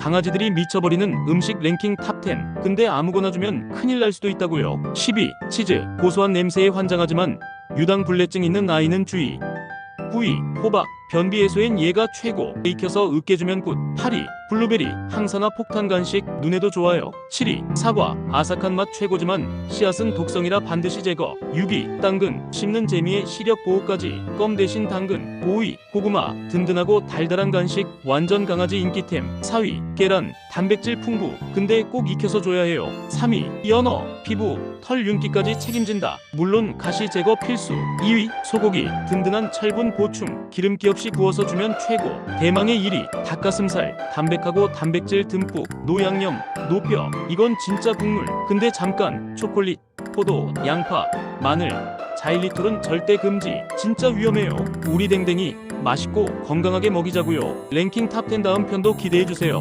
강아지들이 미쳐버리는 음식 랭킹 탑10 근데 아무거나 주면 큰일 날 수도 있다고요. 12. 치즈. 고소한 냄새에 환장하지만 유당불내증 있는 아이는 주의. 9위 호박. 변비 해소엔 얘가 최고. 익혀서 으깨주면 굿. 8위 블루베리 항산화 폭탄 간식 눈에도 좋아요. 7위 사과 아삭한 맛 최고지만 씨앗은 독성이라 반드시 제거. 6위 당근 씹는 재미에 시력 보호까지. 껌 대신 당근. 5위 고구마 든든하고 달달한 간식 완전 강아지 인기템. 4위 계란 단백질 풍부. 근데 꼭 익혀서 줘야 해요. 3위 연어 피부 털 윤기까지 책임진다. 물론 가시 제거 필수. 2위 소고기 든든한 철분 보충. 기름기 없이 구워서 주면 최고. 대망의 1위 닭가슴살 담백하고 단백질 듬뿍 노양념 노뼈. 이건 진짜 국물. 근데 잠깐 초콜릿 포도 양파 마늘. 자일리톨은 절대 금지. 진짜 위험해요. 우리 댕댕이 맛있고 건강하게 먹이자고요. 랭킹 탑10 다음 편도 기대해주세요